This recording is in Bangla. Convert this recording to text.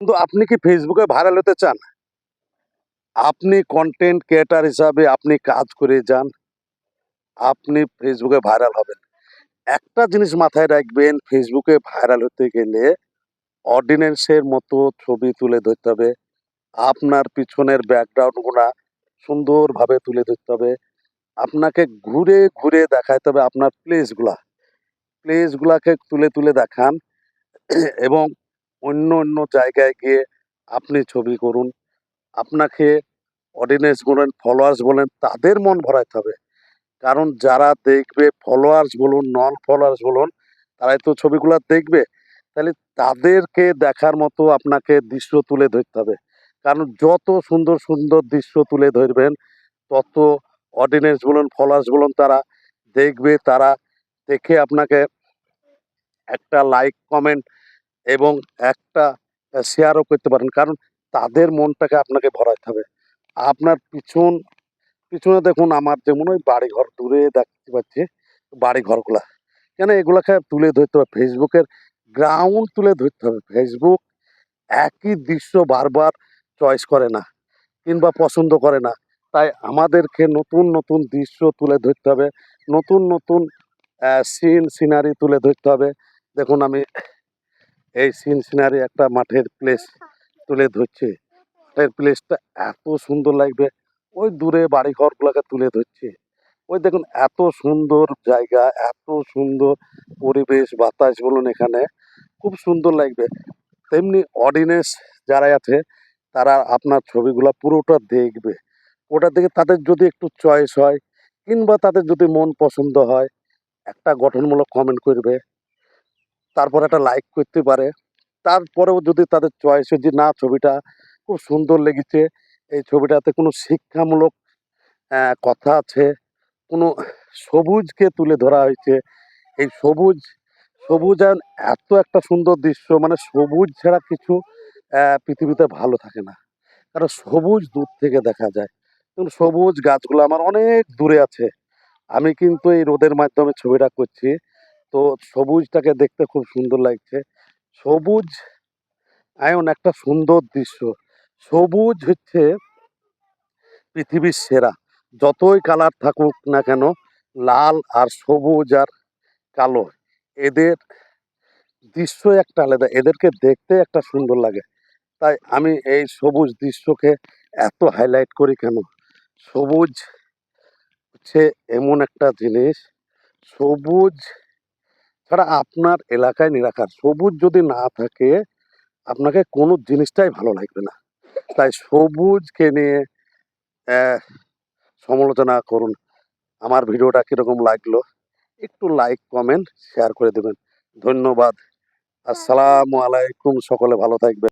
কিন্তু আপনি কি ফেসবুকে ভাইরাল হতে চান? আপনি কন্টেন্ট ক্রিয়েটার হিসাবে আপনি কাজ করে যান। আপনি ফেসবুকে ভাইরাল হবেন। একটা জিনিস মাথায় রাখবেন ফেসবুকে ভাইরাল হতে গেলে অর্ডিনেন্সের মতো ছবি তুলে ধরতে হবে। আপনার পিছনের ব্যাকগ্রাউন্ডগুলা সুন্দরভাবে তুলে ধরতে হবে। আপনাকে ঘুরে ঘুরে দেখাইতে হবে আপনার প্লেসগুলা প্লেসগুলাকে তুলে তুলে দেখান। এবং অন্য অন্য জায়গায় গিয়ে আপনি ছবি করুন। আপনাকে অডিয়েন্স বলেন ফলোয়ার্স বলেন, তাদের মন ভরাইতে হবে। কারণ যারা দেখবে ফলোয়ার্স বলুন নন ফলোয়ার্স বলুন, তারাই তো ছবিগুলো দেখবে। তাহলে তাদেরকে দেখার মতো আপনাকে দৃশ্য তুলে ধরতে হবে। কারণ যত সুন্দর সুন্দর দৃশ্য তুলে ধরবেন, তত অডিয়েন্স বলুন ফলোয়ার্স বলুন, তারা দেখবে, তারা দেখে আপনাকে একটা লাইক কমেন্ট এবং একটা শেয়ারও করতে পারেন। কারণ তাদের মনটাকে আপনাকে ভরাইতে হবে। আপনার পিছন, পিছনে দেখুন আমার যেমন ওই বাড়িঘর দূরে দেখতে পাচ্ছি, বাড়িঘরগুলা। কেন এগুলাকে তুলে ধরতে হবে? ফেসবুকের গ্রাউন্ড তুলে ধরতে হবে। ফেসবুক একই দৃশ্য বারবার চয়েস করে না কিংবা পছন্দ করে না। তাই আমাদেরকে নতুন নতুন দৃশ্য তুলে ধরতে হবে। নতুন নতুন সিন সিনারি তুলে ধরতে হবে। দেখুন আমি এই সিন সিনারি একটা মাঠের প্লেস তুলে ধরছে। মাঠের প্লেসটা এত সুন্দর লাগবে। ওই দূরে বাড়ি ঘরগুলোকে তুলে ধরছে। ওই দেখুন, এত সুন্দর জায়গা, এত সুন্দর পরিবেশ, বাতাস বলুন এখানে, খুব সুন্দর লাগবে। তেমনি অডিয়েন্স যারা আছে, তারা আপনার ছবিগুলো পুরোটা দেখবে। ওটা দেখে তাদের যদি একটু চয়েস হয়, কিংবা তাদের যদি মন পছন্দ হয়, একটা গঠনমূলক কমেন্ট করবে। তারপর একটা লাইক করতে পারে। তারপরেও যদি তাদের চয়েস যে না, ছবিটা খুব সুন্দর লেগেছে, এই ছবিটাতে কোনো শিক্ষামূলক কথা আছে, কোনো সবুজকে তুলে ধরা হয়েছে। এই সবুজ সবুজ আর এত একটা সুন্দর দৃশ্য মানে সবুজ ছাড়া কিছু পৃথিবীতে ভালো থাকে না। কারণ সবুজ দূর থেকে দেখা যায়। সবুজ গাছগুলো আমার অনেক দূরে আছে। আমি কিন্তু এই রোদের মাধ্যমে ছবিটা করছি। তো সবুজটাকে দেখতে খুব সুন্দর লাগছে। সবুজ আয়ন একটা সুন্দর দৃশ্য। সবুজ হচ্ছে পৃথিবীর সেরা। যতই কালার থাকুক না কেন, লাল আর সবুজ আর কালো, এদের দৃশ্য একটা আলাদা। এদেরকে দেখতে একটা সুন্দর লাগে। তাই আমি এই সবুজ দৃশ্যকে এত হাইলাইট করি কেন? সবুজ হচ্ছে এমন একটা জিনিস। সবুজ ছাড়া আপনার এলাকায় নিরাকার। সবুজ যদি না থাকে আপনাকে কোনো জিনিসটাই ভালো লাগবে না। তাই সবুজকে নিয়ে সমালোচনা করুন। আমার ভিডিওটা কীরকম লাগল একটু লাইক কমেন্ট শেয়ার করে দেবেন। ধন্যবাদ। আসসালামু আলাইকুম সকলে ভালো থাকবেন।